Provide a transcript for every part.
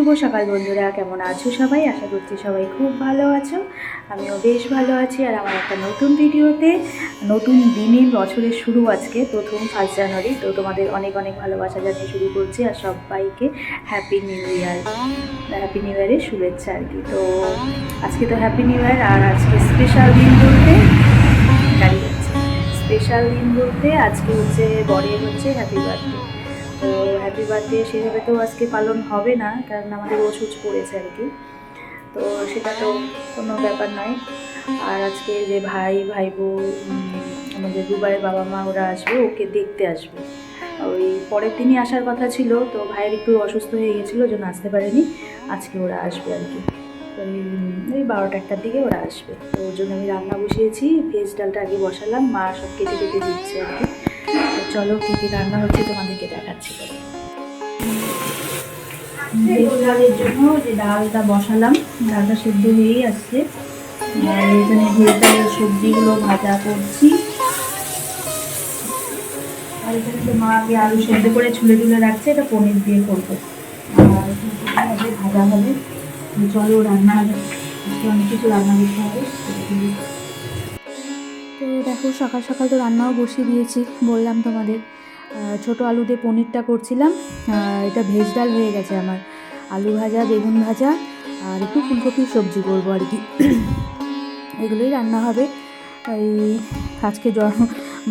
শুভ সকাল বন্ধুরা, কেমন আছো সবাই? আশা করছি সবাই খুব ভালো আছো। আমিও বেশ ভালো আছি। আর আমার একটা নতুন ভিডিওতে, নতুন দিনের বছরের শুরু আজকে, প্রথম ফার্স্ট জানুয়ারি তো তোমাদের অনেক অনেক ভালোবাসা জানিয়ে শুরু করছি। আর সবাইকে happy new year happy new ইয়ারের শুভেচ্ছা আর কি। তো আজকে তো হ্যাপি নিউ ইয়ার আর আজকে স্পেশাল দিন বলতে স্পেশাল দিন বলতে আজকে হচ্ছে বরের হচ্ছে হ্যাপি বার্থডে তো হ্যাপি বার্থডে সেভাবে তো আজকে পালন হবে না কারণ আমাদের ওষুধ পড়েছে আর কি। তো সেটা তো কোনো ব্যাপার নয়। আর আজকে যে ভাই ভাই বোন উম, আমাদের দুবাইয়ের বাবা মা ওরা আসবে ওকে দেখতে আসবে। ওই পরের দিনই আসার কথা ছিল তো ভাইয়ের একটু অসুস্থ হয়ে গেছিল ওই জন্য আসতে পারেনি। আজকে ওরা আসবে আর কি। এই বারোটা একটার দিকে ওরা আসবে। তো ওর জন্য আমি রান্না বসিয়েছি ভেজ ডালটা আগে বসালাম মা সব কেটে কেটে দিচ্ছে আর কি। চলো কী কী রান্না হচ্ছে তোমাদেরকে দেখাচ্ছি। পরে। ভেজ জন্য যে ডালটা বসালাম, ডালটা সেদ্ধ হয়েই আসছে। আর এখানে ভেজ সবজিগুলো ভাজা করছি। আর এখানে তো মা আগে আলু সেদ্ধ করে ছুলে টুলে রাখছে, এটা পনির দিয়ে করব। আর ভাজা হবে চলো রান্না অনেক কিছু রান্না করতে হবে। দেখো সকাল সকাল তো রান্নাও বসিয়ে দিয়েছি, বললাম তোমাদের। ছোট আলু দিয়ে পনিরটা করছিলাম এটা ভেজ ডাল হয়ে গেছে আমার। আলু ভাজা, বেগুন ভাজা, আর একটু ফুলকপির সবজি করব আর কি। এগুলোই রান্না হবে। এই আজকে জন্ম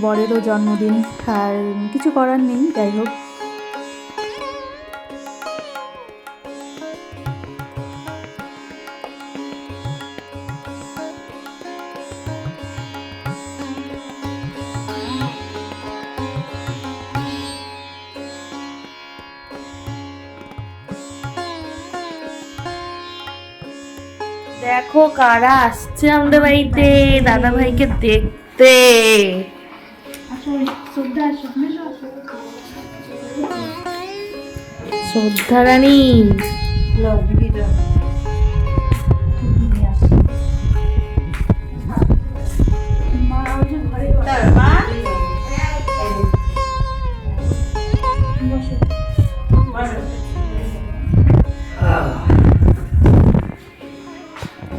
বরেরও জন্মদিন, আর কিছু করার নেই, যাই হোক। দেখো কারা আসছে আমাদের বাড়িতে। দাদা ভাইকে দেখতে শ্রদ্ধা শ্রদ্ধা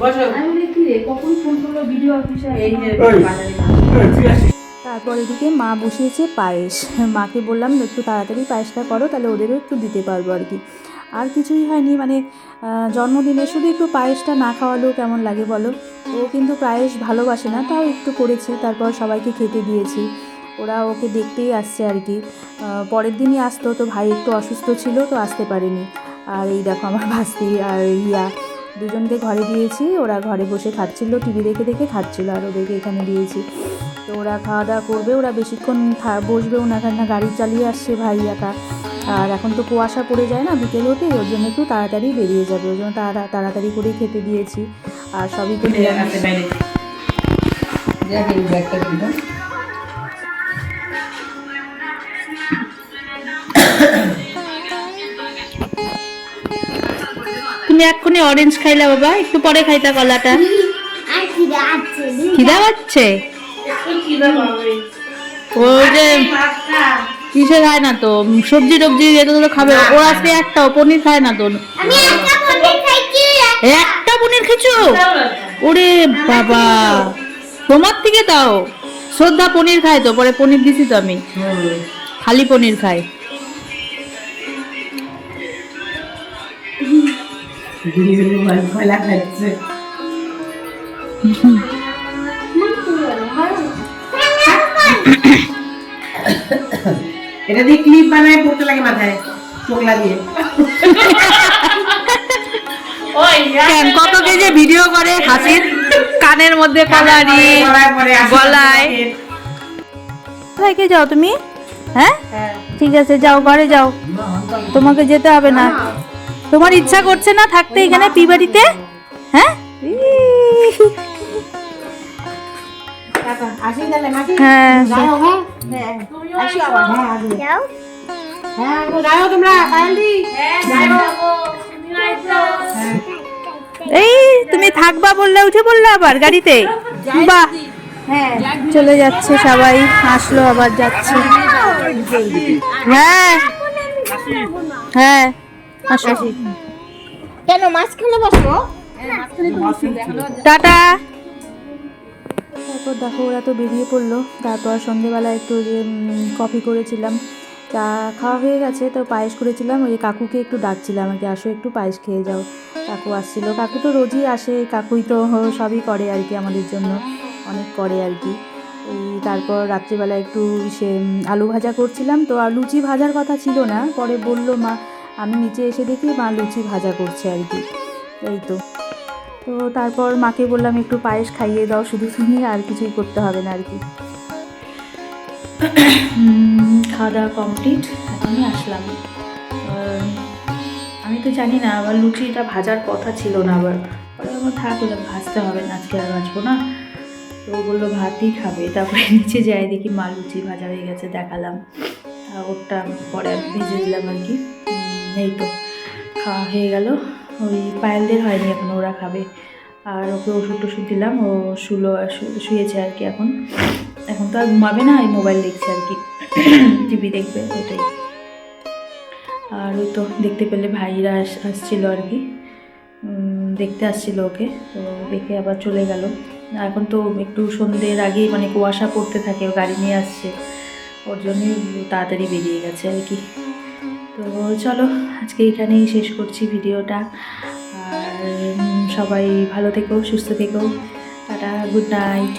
আসো শ্রদ্ধা রানী কখন ফোন করল ভিডিও অফিসে তারপর এদিকে মা বসিয়েছে পায়েস। মাকে বললাম একটু তাড়াতাড়ি পায়েসটা করো তাহলে ওদেরও একটু দিতে পারব আর কি। আর কিছুই হয়নি মানে জন্মদিনে শুধু একটু পায়েসটা না খাওয়ালেও কেমন লাগে বলো? ও কিন্তু পায়েস ভালোবাসে না তাও একটু করেছি তারপর সবাইকে খেতে দিয়েছি। ওরা ওকে দেখতেই আসছে আর কি। পরের দিনই আসতো তো ভাই একটু অসুস্থ ছিল তো আসতে পারেনি। আর এই দেখো আমার ভাস্তি আর ইয়া দুজনকে ঘরে দিয়েছি, ওরা ঘরে বসে খাচ্ছিল, টিভি দেখে দেখে খাচ্ছিল আর ওদেরকে এখানে দিয়েছি। তো ওরা খাওয়া দাওয়া করবে, ওরা বেশিক্ষণ বসবেও না কেন গাড়ি চালিয়ে আসছে ভাই একা আর এখন তো কুয়াশা পড়ে যায় না বিকেল হতে, ওর জন্য একটু তাড়াতাড়ি বেরিয়ে যাবে, ওর জন্য তাড়া, তাড়াতাড়ি করেই খেতে দিয়েছি। আর সবই তো তুমি এক্ষুনি অরেঞ্জ খাইলা বাবা একটু পরে খাইতা কলাটা। খিদা পাচ্ছে? ওই যে কিসে খায় না তো? সবজি টবজি যেটা তো খাবে ও আজকে একটাও পনির খায় না তো? একটা পনির খেছো ওরে বাবা। তোমার থেকে দাও। শ্রদ্ধা পনির খায় তো পরে পনির দিছি তো আমি। খালি পনির খায়। এটা দিয়ে ক্লিপ বানায় পড়তে লাগে মাথায় চোখলা দিয়ে। কেন কত কে যে ভিডিও করে হাসির? কানের মধ্যে কলারি গলায়। কোথায় যাও তুমি? হ্যাঁ? ঠিক আছে যাও ঘরে যাও। তোমাকে যেতে হবে না। তোমার ইচ্ছা করছে না থাকতে এখানে পি বাড়িতে? হ্যাঁ? হ্যাঁ। হ্যাঁ। হ্যাঁ এই তুমি থাকবা বললে উঠে বললে আবার গাড়িতে? বা হ্যাঁ চলে যাচ্ছে সবাই আসলো আবার যাচ্ছে। হ্যাঁ। হ্যাঁ। আসো কেন মাঝখানে বসো? টাটা। তারপর দেখো ওরা তো বেরিয়ে পড়ল। তারপর সন্ধেবেলা একটু যে কফি করেছিলাম। চা খাওয়া হয়ে গেছে তো পায়েস করেছিলাম। ওই কাকুকে একটু ডাকছিলাম আর কি আসো একটু পায়েস খেয়ে যাও। কাকু আসছিল। কাকু তো রোজই আসে কাকুই তো সবই করে আর কি আমাদের জন্য অনেক করে আর কি। এই তারপর রাত্রিবেলা একটু সে আলু ভাজা করছিলাম। তো আর লুচি ভাজার কথা ছিল না পরে বলল মা আমি নিচে এসে দেখি মা লুচি ভাজা করছে আর কি। এই তো। তো তারপর মাকে বললাম, একটু পায়েস খাইয়ে দাও, শুধু তুমি আর কিছুই করতে হবে না আর কি। খাওয়া দাওয়া কমপ্লিট এখনই আসলাম। আমি তো জানি না আবার লুচিটা ভাজার কথা ছিল না আবার। পরে আমার থাকলে ভাজতে হবে না, আজকে আর ভাজবো না। তো বলল, ভাতই খাবে। তারপরে নিচে যাই, দেখি মা লুচি ভাজা হয়ে গেছে, দেখালাম। ওটা পরে ভেজে দিলাম আর কি। এই তো, খাওয়া হয়ে গেল। ওই পায়েলদের হয়নি এখন, ওরা খাবে। আর ওকে ওষুধ টষুধ দিলাম, ও শুলো শুয়েছে আর কি এখন। এখন তো আর ঘুমাবে না এই মোবাইল দেখছে আর কি। টিভি দেখবে ওটাই আর ওই তো দেখতে পেলে ভাইরা আস- আসছিল আর কি। দেখতে আসছিল ওকে, তো দেখে আবার চলে গেল। এখন তো একটু সন্ধ্যের আগেই মানে কুয়াশা পড়তে থাকে গাড়ি নিয়ে আসছে। ওর জন্যই তাড়াতাড়ি বেরিয়ে গেছে আর কি। তো চলো, আজকে এখানেই শেষ করছি ভিডিওটা। আর সবাই ভালো থেকো, সুস্থ থেকো। টাটা, গুড নাইট।